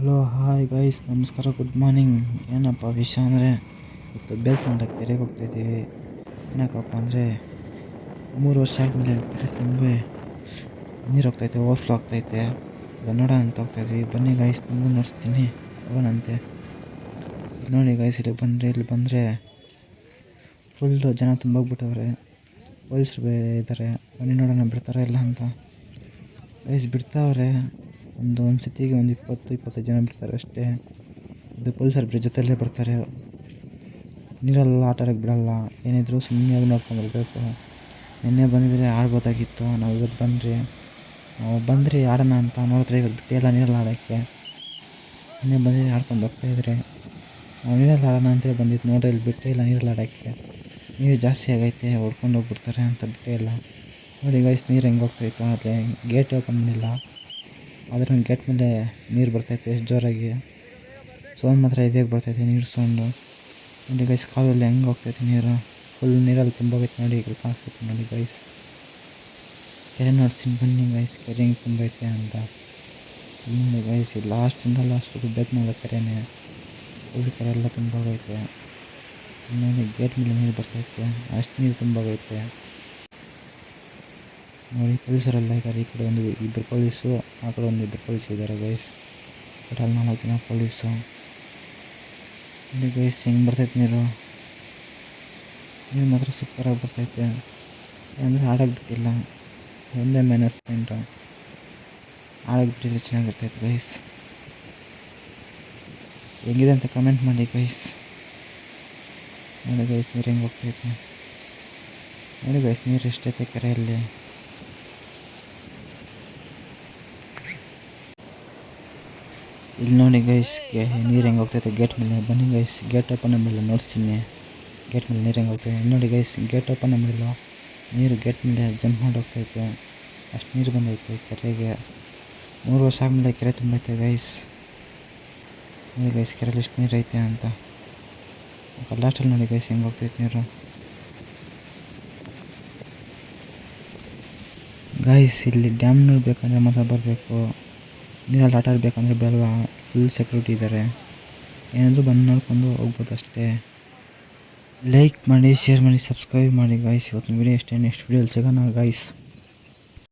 Hello, hi guys ನಮಸ್ಕಾರ good morning ಏನಪ್ಪ ವಿಷಯ ಅಂದರೆ, ಇವತ್ತು ಬೇಲ್ಕೊಂಡ ಕೆರೆಗೆ ಹೋಗ್ತಾಯಿದ್ದೀವಿ ಏನಕ್ಕಪ್ಪ ಅಂದರೆ, ಮೂರು ವರ್ಷ ಆದಮೇಲೆ ಕೆರೆ ತುಂಬ ನೀರು ಹೋಗ್ತೈತೆ ಓವರ್ಫ್ಲೋ ಆಗ್ತೈತೆ ನೋಡೋಣ ಅಂತ ಹೋಗ್ತಾಯಿದ್ವಿ ಬನ್ನಿ ಗೈಸ್ ತುಂಬ ನೋಡಿಸ್ತೀನಿ. ಹೋಗೋಣಂತೆ. ನೋಡಿ ಗೈಸ್ ಇಲ್ಲಿ ಬಂದರೆ ಇಲ್ಲಿ ಬಂದರೆ ಫುಲ್ಲು ಜನ ತುಂಬೋಗ್ಬಿಟ್ಟವ್ರೆ. ಪೊಲೀಸರು ಇದ್ದಾರೆ ಬನ್ನಿ ನೋಡೋಣ, ಬಿಡ್ತಾರೆ ಇಲ್ಲ ಅಂತ. ಗೈಸ್ ಬಿಡ್ತಾವ್ರೆ. ಒಂದು ಒಂದು ಸತಿಗೆ ಒಂದು ಇಪ್ಪತ್ತು, ಇಪ್ಪತ್ತೈದು ಜನ ಬಿಡ್ತಾರೆ ಅಷ್ಟೇ. ಇದು ಪಲ್ಸರ್ ಬ್ರಿಡ್ಜ್ ಬರ್ತಾರೆ. ನೀರಲ್ಲ, ಆಟ ಆಡೋಕ್ಕೆ ಬಿಡಲ್ಲ. ಏನಿದ್ರು ಸುಮ್ಮನೆ ಆಗಿ ನೋಡ್ಕೊಂಡು ಬರಬೇಕು. ನಿನ್ನೆ ಬಂದಿದ್ರೆ ಆಡ್ಬೋದಾಗಿತ್ತು ನಾವು ಇವತ್ತು ಬಂದರೆ. ನಾವು ಬಂದರೆ ಆಡೋಣ ಅಂತ ನೋಡಿದ್ರೆ ಇವತ್ತು ಬಿಟ್ಟಿಲ್ಲ ನೀರಲ್ಲಿ ಆಡೋಕ್ಕೆ. ನಿನ್ನೆ ಬಂದಿದ್ರೆ ಆಡ್ಕೊಂಡು ಹೋಗ್ತಾಯಿದ್ರೆ ನಾವು ನೀರಲ್ಲಿ ಆಡೋಣ ಅಂತೇಳಿ ಬಂದಿದ್ದು. ನೋಡ್ರಿ, ಇಲ್ಲಿ ಬಿಟ್ಟೇ ಇಲ್ಲ ನೀರಲ್ಲಿ ಆಡೋಕ್ಕೆ. ನೀರು ಜಾಸ್ತಿ ಆಗೈತೆ, ಹೊಡ್ಕೊಂಡು ಹೋಗ್ಬಿಡ್ತಾರೆ ಅಂತ ಬಿಟ್ಟೇ ಇಲ್ಲ. ನೋಡಿ ಗೈಸ್ ನೀರು ಹೆಂಗೆ ಹೋಗ್ತಾಯಿತ್ತು ಆದರೆ ಗೇಟ್ ಓಪನ್ ಮಾಡಿಲ್ಲ. ಆದರೆ ಗೇಟ್ ಮೇಲೆ ನೀರು ಬರ್ತೈತೆ ಎಷ್ಟು ಜೋರಾಗಿ. ಸೌಂಡ್ ಮಾತ್ರ ಹೆವಿಯಾಗಿ ಬರ್ತೈತೆ ನೀರು ಸೌಂಡು. ನೋಡಿ ಗೈಸ್ ಕಾಲಲ್ಲಿ ಹೆಂಗೆ ಹೋಗ್ತೈತೆ ನೀರು. ಫುಲ್ ನೀರಲ್ಲಿ ತುಂಬೋಗೈತೆ ನೋಡಿ ಈಗ ಕಾಣಿಸ್ತೈತೆ ನೋಡಿ ಗೈಸ್ ಕೆರೆ ನೋಡ್ತೀನಿ ಬನ್ನಿ ಗೈಸ್ ಕೆರೆ ಹೆಂಗೆ ತುಂಬೈತೆ ಅಂತ. ನೋಡಿ ಗೈಸ್ ಲಾಸ್ಟಿಂದ ಲಾಸ್ಟ್ ಮಾಡೋ ಕೆರೆನೇ. ಫುಲ್ ಕೆರೆ ಎಲ್ಲ ತುಂಬೋಗೈತೆ. ನೋಡಿ ಗೇಟ್ ಮೇಲೆ ನೀರು ಬರ್ತೈತೆ ಅಷ್ಟು ನೀರು ತುಂಬೋಗೈತೆ. ನೋಡಿ, ಪೊಲೀಸರೆಲ್ಲ ಇದ್ದಾರೆ. ಈ ಕಡೆ ಒಂದು ಇಬ್ಬರು ಪೊಲೀಸು, ಆ ಕಡೆ ಒಂದು ಇಬ್ಬರು ಪೊಲೀಸ್ ಇದ್ದಾರೆ ಗೈಸ್ ಟೋಟಲ್ ನಾಲ್ಕು ಜನ ಪೊಲೀಸು. ಇಲ್ಲಿ ಗೈಸ್ ಹೆಂಗೆ ಬರ್ತೈತೆ ನೀರು? ನೀರು ಮಾತ್ರ ಸೂಪರಾಗಿ ಬರ್ತೈತೆ. ಅಂದರೆ ಆಡೋಕ್ಕೆ ಬಿಟ್ಟಿಲ್ಲ ಒಂದೇ ಮೈನಸ್ ಪಾಯಿಂಟು ಆಡೋಕ್ಕೆ ಬಿಟ್ಟಿಲ್ಲ ಚೆನ್ನಾಗಿರ್ತೈತೆ ಗೈಸ್ ಹೆಂಗಿದೆ ಅಂತ ಕಮೆಂಟ್ ಮಾಡಿ ಗೈಸ್ ನೋಡಿ ಗೈಸ್ ನೀರು ಹೆಂಗೆ ಹೋಗ್ತೈತೆ. ನೋಡಿ ಗೈಸ್ ನೀರು ಎಷ್ಟೈತೆ ಕೆರೆಯಲ್ಲಿ. ಇಲ್ಲಿ ನೋಡಿ ಗೈಸ್ ನೀರು ಹೆಂಗೆ ಹೋಗ್ತೈತೆ ಗೇಟ್ ಮೇಲೆ ಬನ್ನಿ ಗೈಸ್ ಗೇಟ್ ಓಪನ್ ಮಾಡಿಲ್ಲ ನೋಡ್ತೀನಿ ಗೇಟ್ ಮೇಲೆ ನೀರು ಹೆಂಗೆ ಹೋಗ್ತೈತೆ ಇಲ್ಲಿ ನೋಡಿ ಗೈಸ್ ಗೇಟ್ ಓಪನ್ ಮಾಡಿಲ್ಲ ನೀರು ಗೇಟ್ ಮೇಲೆ ಜಂಪ್ ಮಾಡಿ ಹೋಗ್ತೈತೆ ಅಷ್ಟು ನೀರು ಬಂದೈತೆ ಕೆರೆಗೆ. ಮೂರು ವರ್ಷ ಆದಮೇಲೆ ಕೆರೆ ತುಂಬೈತೆ ಗೈಸ್ ನೋಡಿ ಗೈಸ್ ಕೆರೆಯಲ್ಲಿ ಎಷ್ಟು ನೀರು ಐತೆ ಅಂತ. ಲಾಸ್ಟಲ್ಲಿ ನೋಡಿ ಗೈಸ್ ಹೆಂಗೆ ಹೋಗ್ತೈತೆ ನೀರು. ಗೈಸ್ ಇಲ್ಲಿ ಡ್ಯಾಮ್ ನೋಡಬೇಕಂದ್ರೆ ಮಾತ್ರ ಬರಬೇಕು. ನೀರಲ್ಲಿ ಆಟ ಆಡಬೇಕಂದ್ರೆ ಬೇಡವಾ ಫುಲ್ ಸೆಕ್ಯೂರಿಟಿ ಇದ್ದಾರೆ ಏನಾದರೂ ಬಂದು ನೋಡ್ಕೊಂಡು ಹೋಗ್ಬೋದು ಅಷ್ಟೇ. ಲೈಕ್ ಮಾಡಿ ಶೇರ್ ಮಾಡಿ ಸಬ್ಸ್ಕ್ರೈಬ್ ಮಾಡಿ ಗಾಯ್ಸ್ ಇವತ್ತಿನ ವೀಡಿಯೋ ಅಷ್ಟೇ ನೆಕ್ಸ್ಟ್ ವೀಡಿಯೋಲಿ ಸಿಗೋಣ ಗಾಯ್ಸ್